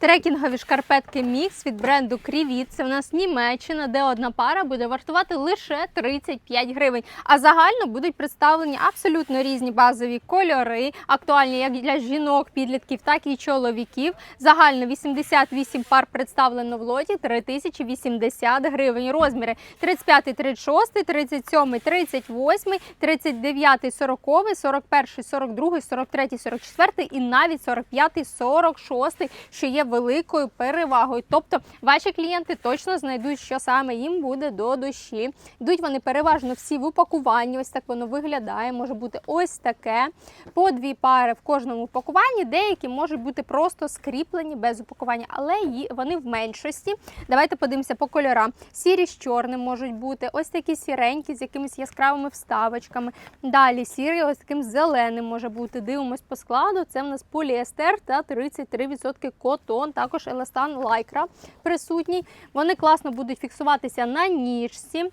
Трекінгові шкарпетки Мікс від бренду Крівіт. Це в нас Німеччина, де одна пара буде вартувати лише 35 гривень. А загально будуть представлені абсолютно різні базові кольори, актуальні як для жінок, підлітків, так і чоловіків. Загально 88 пар представлено в лоті 3080 гривень. Розміри 35, 36, 37, 38, 39, 40, 41, 42, 43, 44 і навіть 45, 46, що є великою перевагою. Тобто ваші клієнти точно знайдуть, що саме їм буде до душі. Йдуть вони переважно всі в упакуванні. Ось так воно виглядає. Може бути ось таке. По дві пари в кожному упакуванні. Деякі можуть бути просто скріплені без упакування, але вони в меншості. Давайте подивимося по кольорам. Сірі з чорним можуть бути, ось такі сіренькі з якимись яскравими вставочками. Далі сірий, ось таким зеленим може бути. Дивимось по складу. Це в нас поліестер та 33% котон, також еластан лайкра присутній. Вони класно будуть фіксуватися на ніжці.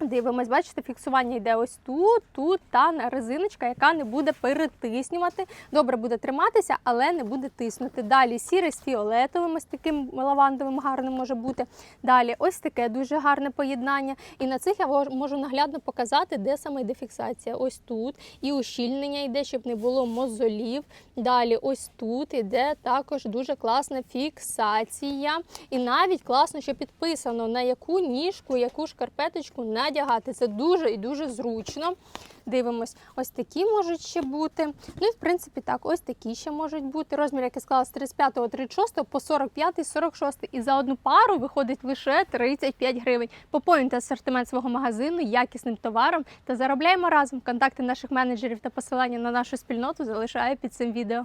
Дивимось, бачите, фіксування йде ось тут, тут та резиночка, яка не буде перетиснювати. Добре буде триматися, але не буде тиснути. Далі сірий з фіолетовим, ось таким лавандовим гарним може бути. Далі ось таке дуже гарне поєднання. І на цих я можу наглядно показати, де саме йде фіксація. Ось тут. І ущільнення йде, щоб не було мозолів. Далі ось тут іде також дуже класна фіксація. І навіть класно, що підписано, на яку ніжку, яку шкарпеточку надягати. Це дуже і дуже зручно. Дивимось, ось такі можуть ще бути. Ну і в принципі так, ось такі ще можуть бути. Розмір, який склала з 35 36 по 45 46 І за одну пару виходить лише 35 гривень. Поповнюйте асортимент свого магазину якісним товаром та заробляємо разом. Контакти наших менеджерів та посилання на нашу спільноту залишаю під цим відео.